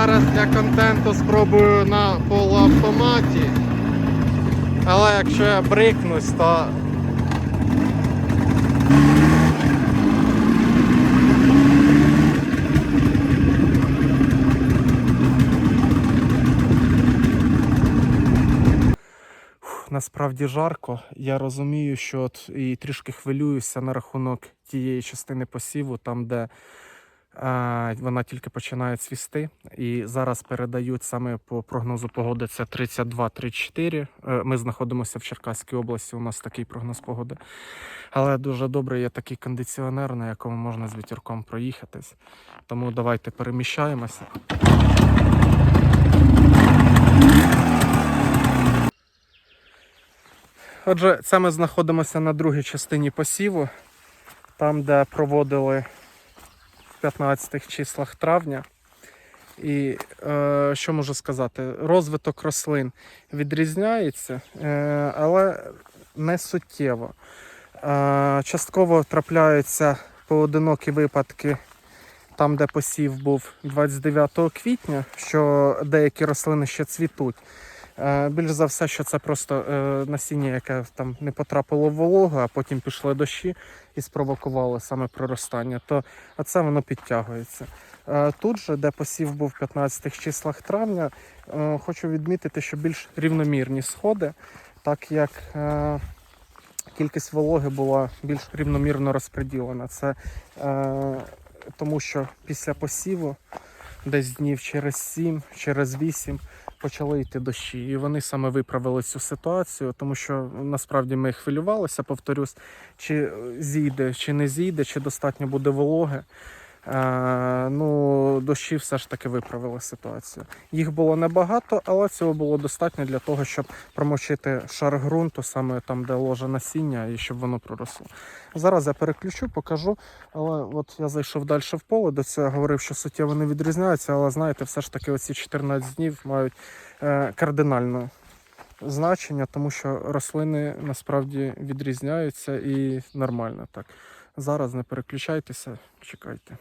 Зараз для контенту спробую на полуавтоматі. Але якщо я брикнусь, то насправді жарко. Я розумію, що от і трішки хвилююся на рахунок тієї частини посіву, там, де вона тільки починає цвісти. І зараз передають саме по прогнозу погоди це 32-34. Е, Ми знаходимося в Черкаській області, у нас такий прогноз погоди. Але дуже добре є такий кондиціонер, на якому можна з вітерком проїхатись. Тому давайте переміщаємося. Отже, це ми знаходимося на другій частині посіву, там, де проводили 15 числах травня. І е, що можу сказати? Розвиток рослин відрізняється, е, але не суттєво. Е, частково трапляються поодинокі випадки там, де посів був 29 квітня, що деякі рослини ще цвітуть. Е, Більш за все, що це просто е, насіння, яке там не потрапило в вологу, а потім пішли дощі і спровокували саме проростання, то це воно підтягується. Е, Тут же, де посів був в 15-х числах травня, хочу відмітити, що більш рівномірні сходи, так як кількість вологи була більш рівномірно розподілена. Це тому, що після посіву, десь днів через 7, через 8, почали йти дощі, і вони саме виправили цю ситуацію, тому що насправді ми хвилювалися, повторюсь, чи зійде, чи не зійде, чи достатньо буде вологи. Е, ну, дощі все ж таки виправили ситуацію. Їх було небагато, але цього було достатньо для того, щоб промочити шар ґрунту, саме там, де ложе насіння, і щоб воно проросло. Зараз я переключу, покажу. Але от я зайшов далі в поле. До цього я говорив, що суттєво не відрізняються, але знаєте, все ж таки оці 14 днів мають е, кардинальне значення, тому що рослини насправді відрізняються і нормально так. Зараз не переключайтеся, чекайте.